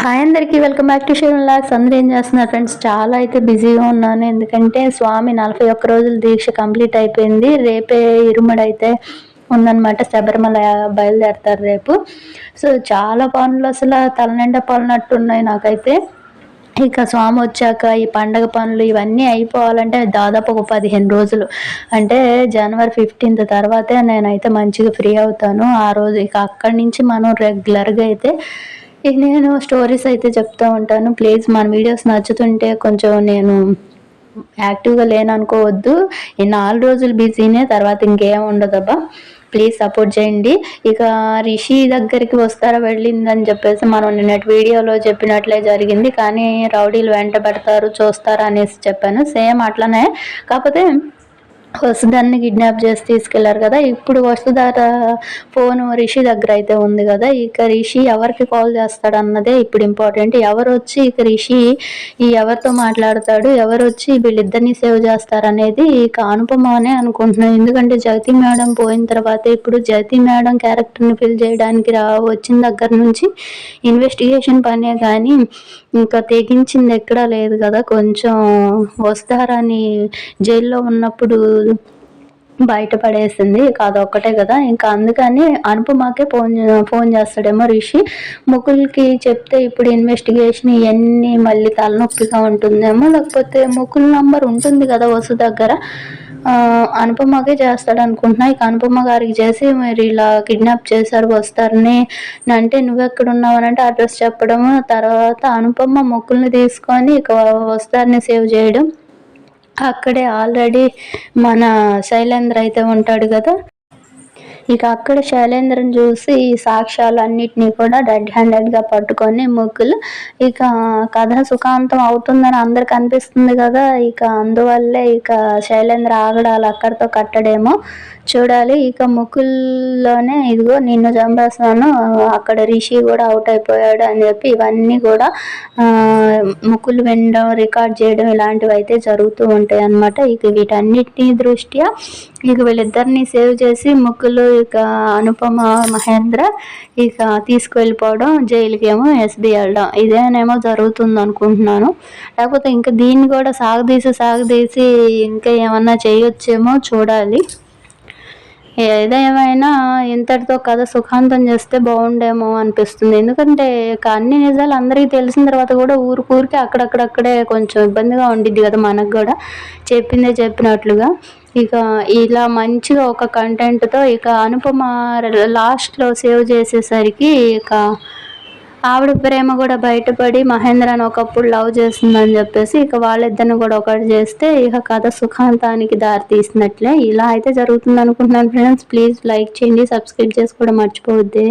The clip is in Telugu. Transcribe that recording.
హాయ్ అందరికీ వెల్కమ్ బ్యాక్ టు షేవన్ లాక్స్ అందరూ ఏం చేస్తున్నారు ఫ్రెండ్స్ చాలా అయితే బిజీగా ఉన్నాను. ఎందుకంటే స్వామి నలభై ఒక్క రోజుల దీక్ష కంప్లీట్ అయిపోయింది. రేపే ఇరుముడైతే ఉందన్నమాట. శబరిమల బయలుదేరతారు రేపు. సో చాలా పనులు అసలు తలనిండా పనులు ఉన్నాయి నాకైతే. ఇక స్వామి వచ్చాక ఈ పండగ పనులు ఇవన్నీ అయిపోవాలంటే దాదాపు ఒక పదిహేను రోజులు. అంటే జనవరి ఫిఫ్టీన్త్ తర్వాతే నేనైతే మంచిగా ఫ్రీ అవుతాను. ఆ రోజు ఇక అక్కడి నుంచి మనం రెగ్యులర్గా అయితే నేను స్టోరీస్ అయితే చెప్తూ ఉంటాను. ప్లీజ్ మన వీడియోస్ నచ్చుతుంటే కొంచెం నేను యాక్టివ్గా లేను అనుకోవద్దు. ఈ నాలుగు రోజులు బిజీనే తర్వాత ఇంకేం ఉండదబ్బా. ప్లీజ్ సపోర్ట్ చేయండి. ఇక రిషి దగ్గరికి వస్తారా వెళ్ళిందని చెప్పేసి మనం నిన్నటి వీడియోలో చెప్పినట్లే జరిగింది. కానీ రౌడీలు వెంట పెడతారు చూస్తారా అనేసి చెప్పాను. సేమ్ అట్లనే. కాకపోతే వసుధాన్ని కిడ్నాప్ చేసి తీసుకెళ్ళారు కదా. ఇప్పుడు వసుధ ఫోన్ రిషి దగ్గర అయితే ఉంది కదా. ఇక రిషి ఎవరికి కాల్ చేస్తాడు అన్నదే ఇప్పుడు ఇంపార్టెంట్ ఎవరు వచ్చి ఇక రిషి ఈ ఎవరితో మాట్లాడతాడు ఎవరు వచ్చి వీళ్ళిద్దరిని సేవ్ చేస్తారనేది ఇక అనుపమ అనే అనుకుంటున్నాను. ఎందుకంటే జగతి మేడం పోయిన తర్వాత ఇప్పుడు జగతి మేడం క్యారెక్టర్ని ఫిల్ చేయడానికి రా వచ్చిన దగ్గర నుంచి ఇన్వెస్టిగేషన్ పనే కానీ ఇంకా తెగించింది ఎక్కడా లేదు కదా. కొంచెం వస్తారని జైల్లో ఉన్నప్పుడు బయటపడేసింది. ఇక అదొక్కటే కదా. ఇంకా అందుకని అనుపమాకే ఫోన్ ఫోన్ చేస్తాడేమో రిషి. ముకుల్కి చెప్తే ఇప్పుడు ఇన్వెస్టిగేషన్ ఇవన్నీ మళ్ళీ తలనొప్పిగా ఉంటుందేమో. లేకపోతే ముకుల్ నంబర్ ఉంటుంది కదా వసు దగ్గర. అనుపమకే చేస్తాడు అనుకుంటున్నా. ఇక అనుపమ గారికి చేసి మీరు ఇలా కిడ్నాప్ చేశారు వస్తారని. అంటే నువ్వెక్కడ ఉన్నావు అంటే అడ్రస్ చెప్పడం తర్వాత అనుపమ మొక్కుల్ని తీసుకొని ఇక వస్తారని సేవ్ చేయడం. అక్కడే ఆల్రెడీ మన శైలేంద్ర అయితే ఉంటాడు కదా. ఇక అక్కడ శైలేంద్రని చూసి ఈ సాక్ష్యాలు అన్నిటినీ కూడా డెడ్ హ్యాండెడ్గా పట్టుకొని ముగ్గులు. ఇక కథ సుఖాంతం అవుతుందని అందరికి అనిపిస్తుంది కదా. ఇక అందువల్లే ఇక శైలేంద్ర ఆగడాలు అక్కడితో కట్టడేమో. చూడాలి ఇక ముకుల్లోనే ఇదిగో నిన్ను చంపేస్తున్నాను అక్కడ రిషి కూడా అవుట్ అయిపోయాడు అని చెప్పి ఇవన్నీ కూడా ముకులు వినడం రికార్డ్ చేయడం ఇలాంటివి అయితే జరుగుతూ ఉంటాయి అన్నమాట. ఇక వీటన్నిటిని దృష్ట్యా ఇక వీళ్ళిద్దరిని సేవ్ చేసి ముక్కులు ఇక అనుపమ మహేంద్ర ఇక తీసుకువెళ్ళిపోవడం జైలుకి ఏమో ఎస్బీ వెళ్ళడం ఇదేనేమో జరుగుతుంది అనుకుంటున్నాను లేకపోతే ఇంకా దీన్ని కూడా సాగదీసి సాగదీసి ఇంకా ఏమన్నా చేయొచ్చేమో చూడాలి. ఏదేమైనా ఇంతటితో కథ సుఖాంతం చేస్తే బాగుండేమో అనిపిస్తుంది. ఎందుకంటే అన్ని నిజాలు అందరికీ తెలిసిన తర్వాత కూడా ఊరికి అక్కడక్కడక్కడే కొంచెం ఇబ్బందిగా ఉండిద్ది కదా మనకు కూడా. చెప్పిందే చెప్పినట్లుగా. ఇక ఇలా మంచిగా ఒక కంటెంట్తో ఇక అనుపమ లాస్ట్లో సేవ్ చేసేసరికి ఇక ఆవిడ ప్రేమ కూడా బయటపడి మహేంద్రని ఒకప్పుడు లవ్ చేస్తుందని చెప్పేసి ఇక వాళ్ళిద్దరిని కూడా ఒకటి చేస్తే ఇక కథ సుఖాంతానికి దారి తీసినట్లే. ఇలా అయితే జరుగుతుంది అనుకుంటున్నాను ఫ్రెండ్స్ ప్లీజ్ లైక్ చేయండి సబ్స్క్రైబ్ చేసుకోవడం మర్చిపోవద్దే.